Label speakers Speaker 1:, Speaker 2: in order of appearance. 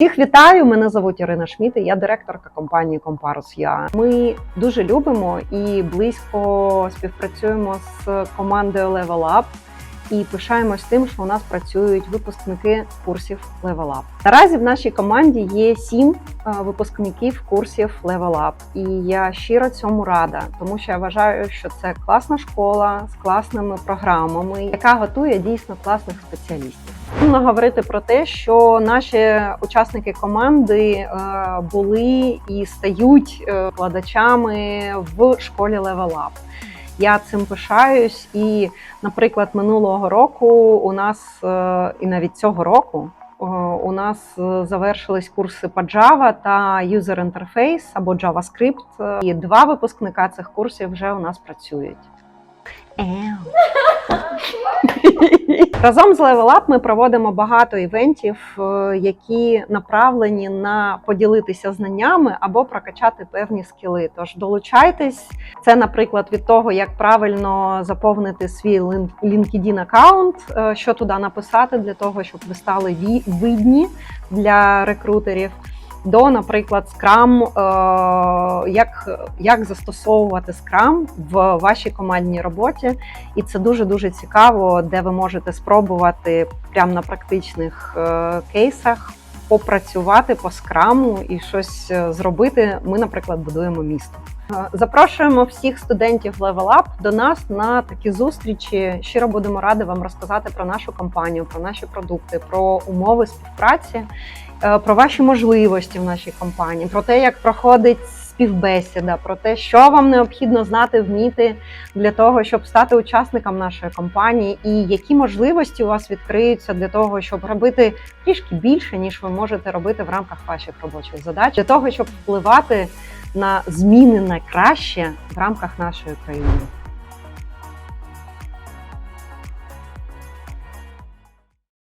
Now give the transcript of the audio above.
Speaker 1: Всіх вітаю! Мене звуть Ірина Шміт, і я директорка компанії Comparus.ua. Ми дуже любимо і близько співпрацюємо з командою Level Up і пишаємось тим, що у нас працюють випускники курсів Level Up. Наразі в нашій команді є сім е, випускників курсів Level Up. І я щиро цьому рада, тому що я вважаю, що це класна школа з класними програмами, яка готує дійсно класних спеціалістів. Сумно говорити про те, що наші учасники команди е, були і стають е, викладачами в школі Level Up. Я цим пишаюсь, і, наприклад, минулого року у нас е, і навіть цього року у нас завершились курси по Java та User Interface або JavaScript. І два випускника цих курсів вже у нас працюють. Еу. Разом з Level Up ми проводимо багато івентів, е, які направлені на поділитися знаннями або прокачати певні скіли. Тож долучайтесь. Це, наприклад, від того, як правильно заповнити свій LinkedIn аккаунт, е, що туди написати для того, щоб ви стали видні для рекрутерів. До, наприклад, Scrum, е, як, як застосовувати Scrum в вашій командній роботі, і це дуже дуже цікаво, де ви можете спробувати прямо на практичних е, кейсах попрацювати по скраму і щось е, зробити. Ми, наприклад, будуємо місто. Запрошуємо всіх студентів Level Up до нас на такі зустрічі. Щиро будемо раді вам розказати про нашу компанію, про наші продукти, про умови співпраці, е, про ваші можливості в нашій компанії, про те, як проходить співбесіда, про те, що вам необхідно знати, вміти для того, щоб стати учасником нашої компанії, і які можливості у вас відкриються для того, щоб робити трішки більше, ніж ви можете робити в рамках ваших робочих задач, для того, щоб впливати на зміни на краще в рамках нашої країни.